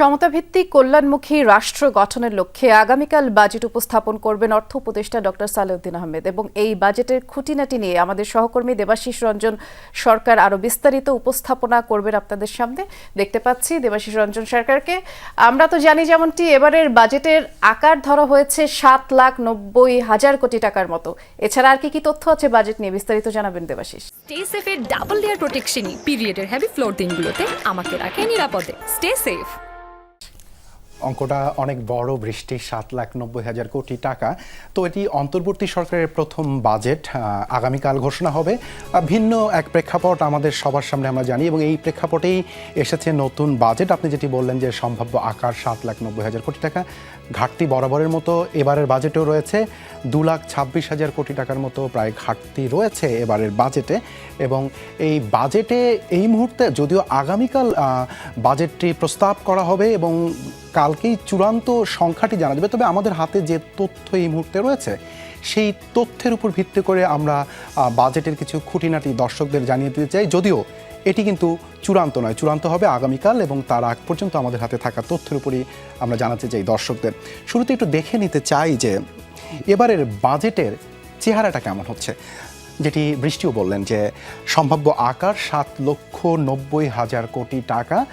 সমতাভিত্তিক কল্যাণমুখী রাষ্ট্র গঠনের লক্ষ্যে আগামীকাল বাজেট উপস্থাপন করবেন অর্থ উপদেষ্টা ডক্টর সালেউদ্দিন আহমেদ এবং এই বাজেটের খুঁটিনাটি নিয়ে আমাদের সহকর্মী দেবাশিস রঞ্জন সরকার আরও বিস্তারিত উপস্থাপনা করবেন আপনাদের সামনে। দেখতে পাচ্ছি দেবাশিস রঞ্জন সরকারকে। আমরা তো জানি যেমনটি এবারের বাজেটের আকার ধরা হয়েছে সাত লাখ নব্বই হাজার কোটি টাকার মতো। এছাড়া আর কি কি তথ্য আছে বাজেট নিয়ে বিস্তারিত জানাবেন দেবাশিস। স্টে সেফের ডাবল লেয়ার প্রোটেকশনই পিরিয়ডের হ্যাভি ফ্লোর দিনগুলোতে আমাকে রাখে নিরাপদে। অঙ্কটা অনেক বড় বৃষ্টি, সাত লাখ নব্বই হাজার কোটি টাকা। তো এটি অন্তর্বর্তী সরকারের প্রথম বাজেট আগামীকাল ঘোষণা হবে। ভিন্ন এক প্রেক্ষাপট আমাদের সবার সামনে আমরা জানি এবং এই প্রেক্ষাপটেই এসেছে নতুন বাজেট। আপনি যেটি বললেন যে সম্ভাব্য আকার সাত লাখ নব্বই হাজার কোটি টাকা, ঘাটতি বরাবরের মতো এবারের বাজেটেও রয়েছে। দু লাখ ছাব্বিশ হাজার কোটি টাকার মতো প্রায় ঘাটতি রয়েছে এবারের বাজেটে এবং এই বাজেটে এই মুহূর্তে যদিও আগামীকাল বাজেটটি প্রস্তাব করা হবে এবং কালকেই চূড়ান্ত সংখ্যাটি জানা যাবে, তবে আমাদের হাতে যে তথ্য এই মুহূর্তে রয়েছে, সেই তথ্যের উপর ভিত্তি করে আমরা বাজেটের কিছু খুঁটিনাটি দর্শকদের জানিয়ে দিতে চাই। যদিও এটি কিন্তু চূড়ান্ত নয়। চূড়ান্ত হবে আগামীকাল এবং তার আগ পর্যন্ত আমাদের হাতে থাকা তথ্যের উপরই আমরা জানাতে চাই দর্শকদের। শুরুতে একটু দেখে নিতে চাই যে এবারের বাজেটের চেহারাটা কেমন হচ্ছে? যেটি বৃষ্টিও বললেন যে সম্ভাব্য আকার সাত লক্ষ নব্বই হাজার কোটি টাকা।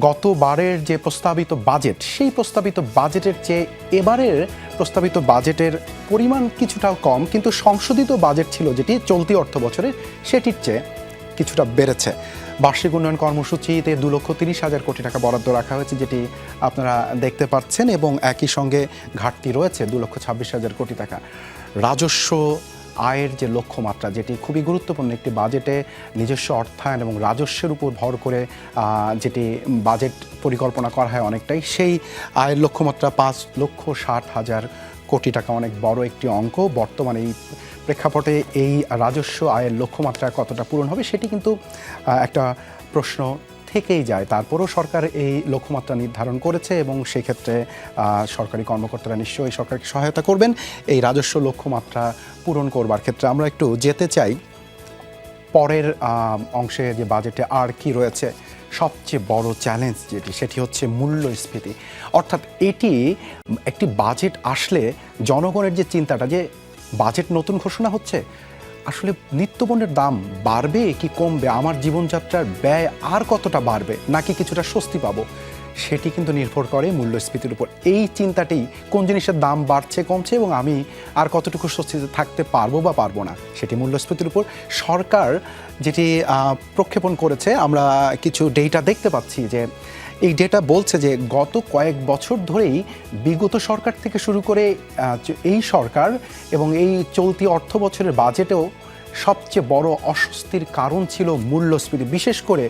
গতবারের যে প্রস্তাবিত বাজেট, সেই প্রস্তাবিত বাজেটের চেয়ে এবারের প্রস্তাবিত বাজেটের পরিমাণ কিছুটাও কম। কিন্তু সংশোধিত বাজেট ছিল যেটি চলতি অর্থ বছরের সেটির চেয়ে কিছুটা বেড়েছে। বার্ষিক উন্নয়ন কর্মসূচিতে দু লক্ষ তিরিশ হাজার কোটি টাকা বরাদ্দ রাখা হয়েছে, যেটি আপনারা দেখতে পাচ্ছেন, এবং একই সঙ্গে ঘাটতি রয়েছে দু লক্ষ ছাব্বিশ হাজার কোটি টাকা। রাজস্ব আয়ের যে লক্ষ্যমাত্রা, যেটি খুবই গুরুত্বপূর্ণ একটি বাজেটে নিজস্ব অর্থায়ন এবং রাজস্বের উপর ভর করে যেটি বাজেট পরিকল্পনা করা হয় অনেকটাই, সেই আয়ের লক্ষ্যমাত্রা পাঁচ লক্ষ ষাট হাজার কোটি টাকা অনেক বড় একটি অঙ্ক। বর্তমানে এই প্রেক্ষাপটে এই রাজস্ব আয়ের লক্ষ্যমাত্রা কতটা পূরণ হবে সেটি কিন্তু একটা প্রশ্ন থেকেই যায়। তারপরেও সরকার এই লক্ষ্যমাত্রা নির্ধারণ করেছে এবং সেক্ষেত্রে সরকারি কর্মকর্তারা নিশ্চয়ই সরকারকে সহায়তা করবেন। এই রাজস্ব লক্ষ্যমাত্রা পূরণ করবার ক্ষেত্রে আমরা একটু যেতে চাই। পরের অংশে যে বাজেটে আর কি রয়েছে সবচেয়ে বড় চ্যালেঞ্জ যেটি, সেটি হচ্ছে মূল্যস্ফীতি। অর্থাৎ এটি একটি বাজেট আসলে জনগণের যে চিন্তাটা যে বাজেট নতুন ঘোষণা হচ্ছে, আসলে নিত্যপণ্যের দাম বাড়বে কি কমবে? আমার জীবনযাত্রার ব্যয় আর কতটা বাড়বে? নাকি কিছুটা স্বস্তি পাবো? সেটি কিন্তু নির্ভর করে মূল্যস্ফীতির উপর। এই চিন্তাটি কোন জিনিসের দাম বাড়ছে, কমছে এবং আমি আর কতটুকু স্বস্তিতে থাকতে পারব বা পারব না, সেটি মূল্যস্ফীতির উপর। সরকার যেটি প্রক্ষেপণ করেছে, আমরা কিছু ডেটা দেখতে পাচ্ছি যে, এই ডেটা বলছে যে গত কয়েক বছর ধরেই বিগত সরকার থেকে শুরু করে এই সরকার এবং এই চলতি অর্থ বছরের বাজেটেও সবচেয়ে বড় অস্বস্তির কারণ ছিল মূল্যস্ফীতি। বিশেষ করে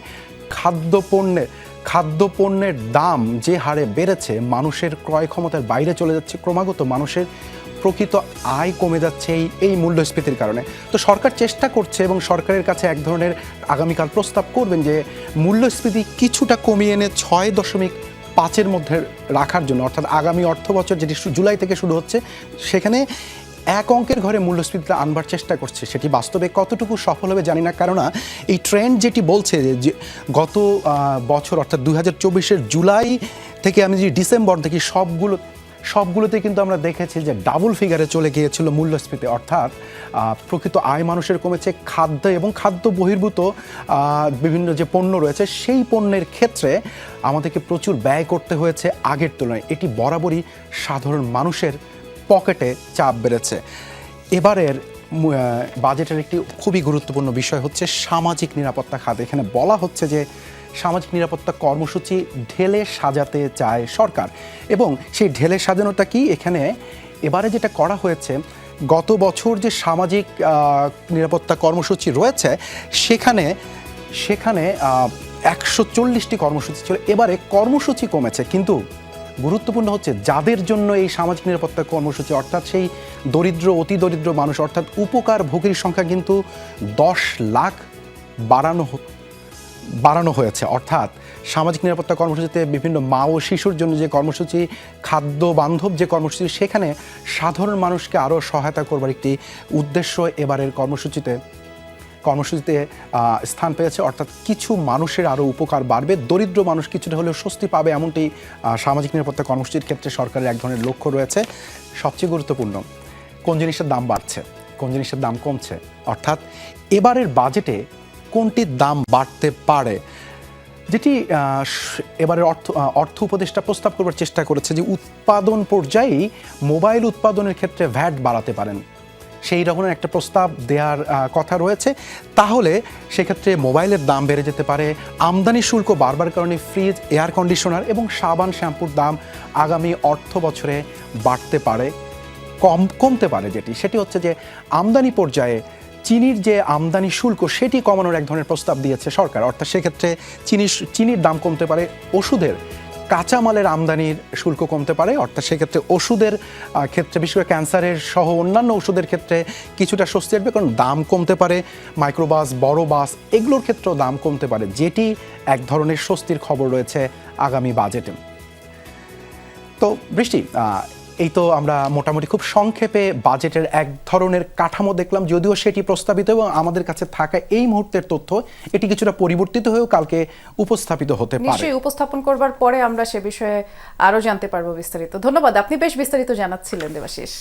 খাদ্যপণ্যের খাদ্যপণ্যের দাম যে হারে বেড়েছে, মানুষের ক্রয় ক্ষমতার বাইরে চলে যাচ্ছে, ক্রমাগত মানুষের প্রকৃত আয় কমে যাচ্ছে এই এই মূল্যস্ফীতির কারণে। তো সরকার চেষ্টা করছে এবং সরকারের কাছে এক ধরনের আগামীকাল প্রস্তাব করবেন যে, মূল্যস্ফীতি কিছুটা কমিয়ে এনে ছয় দশমিক পাঁচের মধ্যে রাখার জন্য, অর্থাৎ আগামী অর্থ বছর যেটি জুলাই থেকে শুরু হচ্ছে, সেখানে এক অঙ্কের ঘরে মূল্যস্ফীতিটা আনবার চেষ্টা করছে, সেটি বাস্তবে কতটুকু সফল হবে জানি না, কেননা এই ট্রেন্ড যেটি বলছে যে- গত বছর অর্থাৎ দুই হাজার জুলাই থেকে আমি যদি ডিসেম্বর দেখি সবগুলো সবগুলোতে কিন্তু আমরা দেখেছি যে ডাবল ফিগারে চলে গিয়েছিল মূল্যস্ফীতি। অর্থাৎ প্রকৃত আয় মানুষের কমেছে, খাদ্য এবং খাদ্য বহির্ভূত বিভিন্ন যে পণ্য রয়েছে, সেই পণ্যের ক্ষেত্রে আমাদেরকে প্রচুর ব্যয় করতে হয়েছে আগের তুলনায়। এটি বরাবরই সাধারণ মানুষের পকেটে চাপ বেড়েছে। এবারের বাজেটের একটি খুবই গুরুত্বপূর্ণ বিষয় হচ্ছে সামাজিক নিরাপত্তা খাত। এখানে বলা হচ্ছে যে সামাজিক নিরাপত্তা কর্মসূচি ঢেলে সাজাতে চায় সরকার। এবং সেই ঢেলে সাজানোটা কি? এখানে এবারে যেটা করা হয়েছে, গত বছর যে সামাজিক নিরাপত্তা কর্মসূচি রয়েছে, সেখানে সেখানে একশো চল্লিশটি কর্মসূচি ছিল। এবারে কর্মসূচি কমেছে, কিন্তু গুরুত্বপূর্ণ হচ্ছে যাদের জন্য এই সামাজিক নিরাপত্তা কর্মসূচি, অর্থাৎ সেই দরিদ্র, অতি দরিদ্র মানুষ, অর্থাৎ উপকার ভোগীর সংখ্যা কিন্তু দশ লাখ বাড়ানো বাড়ানো হয়েছে। অর্থাৎ সামাজিক নিরাপত্তা কর্মসূচিতে বিভিন্ন মা ও শিশুর জন্য যে কর্মসূচি খাদ্য বান্ধব যে কর্মসূচি, সেখানে সাধারণ মানুষকে আরও সহায়তা করবার একটি উদ্দেশ্য এবারের কর্মসূচিতে। কর্মসূচিতে স্থান পেয়েছে। অর্থাৎ কিছু মানুষের আরও উপকার বাড়বে। দরিদ্র মানুষ কিছুটা হলেও স্বস্তি পাবে এমনটি সামাজিক নিরাপত্তা কর্মসূচির ক্ষেত্রে সরকারের এক ধরনের লক্ষ্য রয়েছে। সবচেয়ে গুরুত্বপূর্ণ, কোন জিনিসের দাম বাড়ছে? কোন জিনিসের দাম কমছে? অর্থাৎ এবারের বাজেটে কোনটির দাম বাড়তে পারে? যেটি এবারের অর্থ অর্থ উপদেষ্টা প্রস্তাব করবার চেষ্টা করেছে যে উৎপাদন পর্যায়েই মোবাইল উৎপাদনের ক্ষেত্রে ভ্যাট বাড়াতে পারেন। সেই রকমের একটা প্রস্তাব দেওয়ার কথা রয়েছে। তাহলে সেক্ষেত্রে মোবাইলের দাম বেড়ে যেতে পারে, আমদানি শুল্ক বারবার কারণে ফ্রিজ, এয়ার কন্ডিশনার এবং সাবান, শ্যাম্পুর দাম আগামী অর্থ বছরে বাড়তে পারে, কম, কমতে পারে যেটি। সেটি হচ্ছে যে আমদানি পর্যায়ে চিনির যে আমদানি শুল্ক, সেটি কমানোর এক ধরনের প্রস্তাব দিয়েছে সরকার। অর্থাৎ সেক্ষেত্রে চিনি চিনির দাম কমতে পারে ওষুধের কাঁচামালের আমদানির শুল্ক কমতে পারে, অর্থাৎ সেক্ষেত্রে ওষুধের ক্ষেত্রে, বিশেষ করে ক্যান্সারের সহ অন্যান্য ওষুধের ক্ষেত্রে কিছুটা স্বস্তি আসবে, কারণ দাম কমতে পারে, মাইক্রোবাস, বড় বাস, এগুলোর ক্ষেত্রেও দাম কমতে পারে, যেটি এক ধরনের স্বস্তির খবর রয়েছে আগামী বাজেটে। তো বৃষ্টি এই তো আমরা মোটামুটি খুব সংক্ষেপে বাজেটের এক ধরনের কাঠামো দেখলাম, যদিও সেটি প্রস্তাবিত এবং আমাদের কাছে থাকা এই মুহূর্তের তথ্য এটি কিছুটা পরিবর্তিত হয়েও কালকে উপস্থাপিত হতে পারে। নিশ্চয়ই উপস্থাপন করবার পরে আমরা সে বিষয়ে আরও জানতে পারব বিস্তারিত। ধন্যবাদ, আপনি বেশ বিস্তারিত জানাচ্ছিলেন দেবাশিস।